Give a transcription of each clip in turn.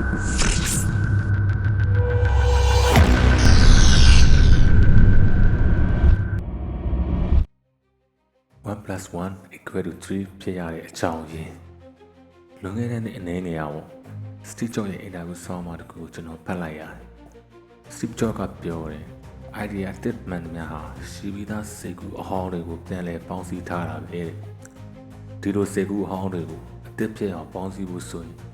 1 1 equal to 3ဖြစ်ရတဲ့အကြောင်းရင်းလွန်ခဲ့တဲ့နှစ်အနေနဲ့ရောစတီဂျော့ရဲ့အင်တာဗျူးဆောင်းပါးတစ်ခုကိုကျွန်တော်ဖတ်လိုက်ရတယ်စတီဂျော့ကပြောတယ် idea တစ်မှန်သမျှဟာရှိပြီးသားစိတ်ကူအဟောင်းတွေကိုပြန်လဲပေါင်းစည်းထားတာပဲတဲ့ဒီလိုစိတ်ကူအဟောင်းတွေကိုအသစ်ဖြစ်အောင်ပေါင်းစည်းဖို့ဆိုရင်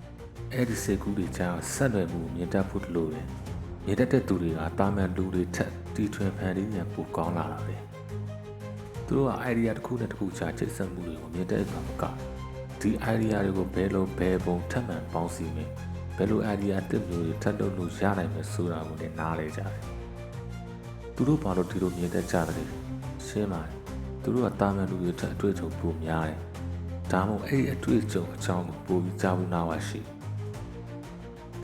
အဲ့ဒီစိတ်ကူတွေကြားဆက်နွယ်မှုကိုမြင်တတ်ဖို့လိုတယ်မြင်တတ်တဲ့သူတွေကတာမန်လူတွေထက်တီထွင်ဖန်တီးဉာဏ်ပိုကောင်းလာတာပဲသူတို့က idea တစ်ခုနဲ့တစ်ခုချချိတ်ဆက်မှုတွေကိုမြင်တဲ့အခါမှာကဒီ idea တွေကိုဘယ်လိုဘယ်ပုံထပ်မှန်ပေါင်းစည်းမယ်ဘယ်လို idea တစ်မျိုးတွေထပ်လုပ်လို့ရနိုင်မယ်ဆိုတာကိုလည်းနားလဲကြတယ်သူတို့ဘာလို့ဒီလိုမြင်တတ်ကြတယ်ရှင်းပါတယ်သူတို့ကတာမန်လူတွေထက်အတွေ့အကြုံပိုများတယ်ဒါမှမဟုတ်အဲ့ဒီအတွေ့အကြုံအကြောင်းကိုပိုပြီးကြားဘူးနားပါရှိ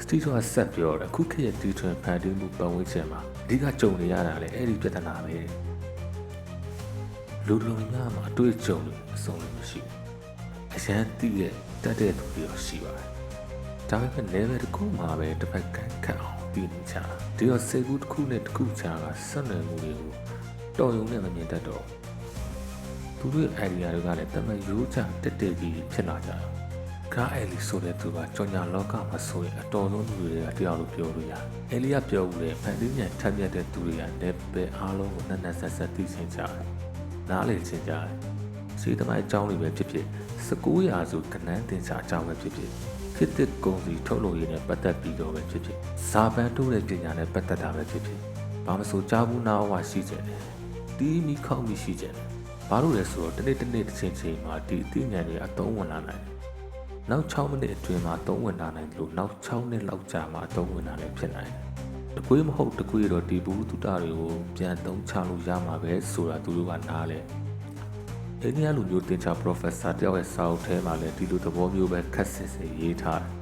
စတီဆိုကဆက်ပြောတယ်အခုခေတ်ရဲ့ဒီထွင်ဖန်တီးမှုပတ်ဝန်းကျင်မှာအဓိကကြုံနေရတာလေအဲ့ဒီပြဿနာပဲလူလူများမှာအတွေ့အကြုံတွေအစုံလည်းမရှိဘူးအရန်တည်တဲ့တတ်တဲ့သူတွေရောရှိပါတယ်ဒါပေမဲ့ level တစ်ခုမှာပဲတစ်ဖက်ကန်ခတ်အောင်တည်နေကြတာဒီတော့စေကူတစ်ခုနဲ့တစ်ခုကြားကဆက်နွယ်မှုတွေကိုတော်ရုံနဲ့မမြင်တတ်တော့သူတို့ရဲ့ idea တွေကလည်းတမန်ရိုးချတက်တက်ကြီးဖြစ်လာကြတာ ကားအဲလီဆိုတဲ့သူကကြောင်ညာလောကမှာဆိုရင်အတော်ဆုံးလူတွေကတရားလို့ပြောလို့ရတယ်။အဲလီကပြောဦးတယ်ဖန်တီးညံထက်မြက်တဲ့သူတွေကလည်းပဲအားလုံးကိုနက်နက်ဆက်ဆက်သိချင်ကြတယ်။နားလေချင်ကြတယ်။စီသမိုင်းအကြောင်းတွေပဲဖြစ်ဖြစ်19ရာစုကနန်းတင်စာအကြောင်းပဲဖြစ်ဖြစ်ခေတ်သစ်ကုန်စည်ထုတ်လုပ်ရေးနဲ့ပတ်သက်ပြီးတော့ပဲဖြစ်ဖြစ်ဇာပန်တိုးတဲ့ပညာနဲ့ပတ်သက်တာပဲဖြစ်ဖြစ်ဘာမဆိုကြားဘူးနာဝါရှိကြတယ်။တီးမိခေါက်မိရှိကြတယ်။ဘာလို့လဲဆိုတော့တနေ့တနေ့တစ်ချိန်ချိန်မှာဒီအသိဉာဏ်တွေအသုံးဝင်လာနိုင်တယ်။ နောက်6မိနစ်အတွင်းမှာသုံးဝင်လာနိုင်တယ်လို့နောက်6နှစ်လောက်ကြာမှသုံးဝင်လာလည်းဖြစ်နိုင်တယ်။တကွေးမဟုတ်တကွေးတော့ဒီဘူးတုတတွေကိုပြန်သုံးချလို့ရမှာပဲဆိုတာသူတို့ကနားလဲ။အိန္ဒိယလူမျိုးတင်ချာ professor တယောက်ရဲ့စာအုပ်ထဲမှာလည်းဒီလိုသဘောမျိုးပဲခက်ဆစ်ဆစ်ရေးထားတယ်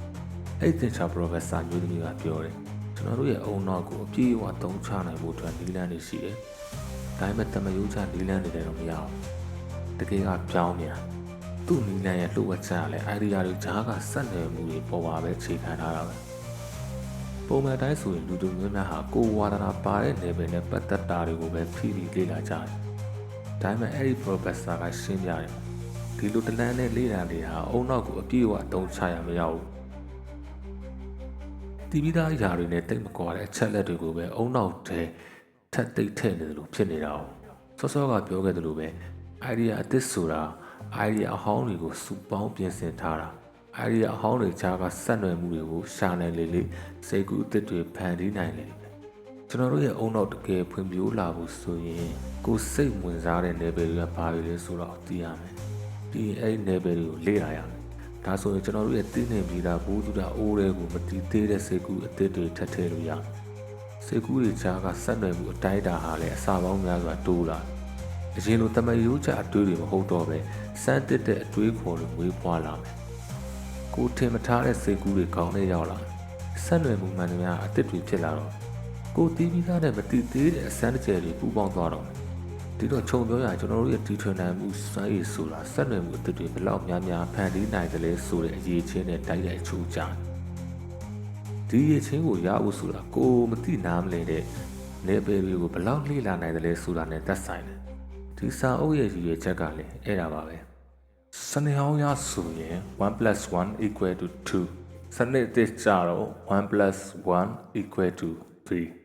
။အဲ့ဒီတင်ချာ professor မျိုးသမီးကပြောတယ်ကျွန်တော်တို့ရဲ့အုံနောက်ကိုအပြည့်အဝသုံးချနိုင်ဖို့အတွက်နည်းလမ်းတွေရှိတယ်။ဒါပေမဲ့တမယိုးချနည်းလမ်းတွေလည်းတော့မရဘူး။တကယ်ကပြောင်းနေတာ။ သူ့နည်းလမ်းရဲ့လှုပ်ဝက်ချက်ကလည်း idea တွေဂျားကစက်နယ်မှုတွေပေါ်ပါပဲအခြေခံထားတာပဲ။ပုံမှန်တိုင်းဆိုရင်လူတို့မျိုးများဟာကိုယ်ဝါဒနာပါတဲ့ level နဲ့ပတ်သက်တာတွေကိုပဲဖြီးပြီးလေ့လာကြတယ်။ဒါပေမဲ့အဲ့ဒီ professor ကရှင်းပြတယ်။ဒီလိုတလန်းနဲ့လေ့လာတွေဟာအုံနောက်ကိုအပြည့်အဝအသုံးချရမရဘူး။တီးပြီးသားအရာတွေနဲ့တိတ်မကွာတဲ့အချက်လက်တွေကိုပဲအုံနောက်ထဲထပ်တိတ်ထည့်နေတယ်လို့ဖြစ်နေတာ။စောစောကပြောခဲ့သလိုပဲ idea အသစ်ဆိုတာ idea အဟောင်းတွေကိုစုပေါင်းပြင်ဆင်ထားတာ idea အဟောင်းတွေကြားကဆက်နွယ်မှုတွေကိုရှာနိုင်လေလေစိတ်ကူးအသစ်တွေဖန်တီးနိုင်လေလေကျွန်တော်တို့ရဲ့အုံနောက်တကယ်ဖွံ့ဖြိုးလာဖို့ဆိုရင်ကိုယ်စိတ်ဝင်စားတဲ့ level တွေကဘာတွေလဲဆိုတော့သိရမယ်ပြီးရင်အဲ့ဒီ level တွေကိုလေ့လာရမယ်ဒါဆိုရင်ကျွန်တော်တို့ရဲ့သိနေပြီးသားဘူးသူတာအိုးတွေကိုမတည်သေးတဲ့စိတ်ကူးအသစ်တွေထပ်ထည့်လို့ရမယ်စိတ်ကူးတွေကြားကဆက်နွယ်မှုအတိုင်းအတာဟာလည်းအစာပေါင်းများစွာတိုးလာတယ် အရင်လိုတမယိုးချအတွေးတွေမဟုတ်တော့ပဲစမ်းတစ်တဲ့အတွေးခေါ်တွေမွေးဖွားလာမယ်။ကိုထင်မထားတဲ့စိတ်ကူးတွေကောင်းနေရောက်လာ။ဆက်နွယ်မှုမှန်သမျှအသစ်တွေဖြစ်လာတော့ကိုတီးပြီးသားနဲ့မတီးသေးတဲ့အစမ်းတစ်ကျယ်တွေပူပေါင်းသွားတော့မယ်။ဒီတော့ခြုံပြောရရင်ကျွန်တော်တို့ရဲ့တီထွင်နိုင်မှုစိုင်းရည်ဆိုတာဆက်နွယ်မှုအသစ်တွေဘယ်လောက်များများဖန်တီးနိုင်တယ်လဲဆိုတဲ့အရေးချင်းနဲ့တိုက်ရိုက်ချိုးကြတယ်။ဒီရချင်းကိုရဖို့ဆိုတာကိုမသိနားမလည်တဲ့နေပယ်တွေကိုဘယ်လောက်လှိလာနိုင်တယ်လဲဆိုတာနဲ့သက်ဆိုင်တယ်။ ဒီစာအုပ်ရဲ့ရည်ရွယ်ချက်ကလည်းအဲ့ဒါပါပဲ။စနေအောင်ရဆိုရင်1 1 equal to 2စနစ်တစ်ကြတော့1 1 equal to 3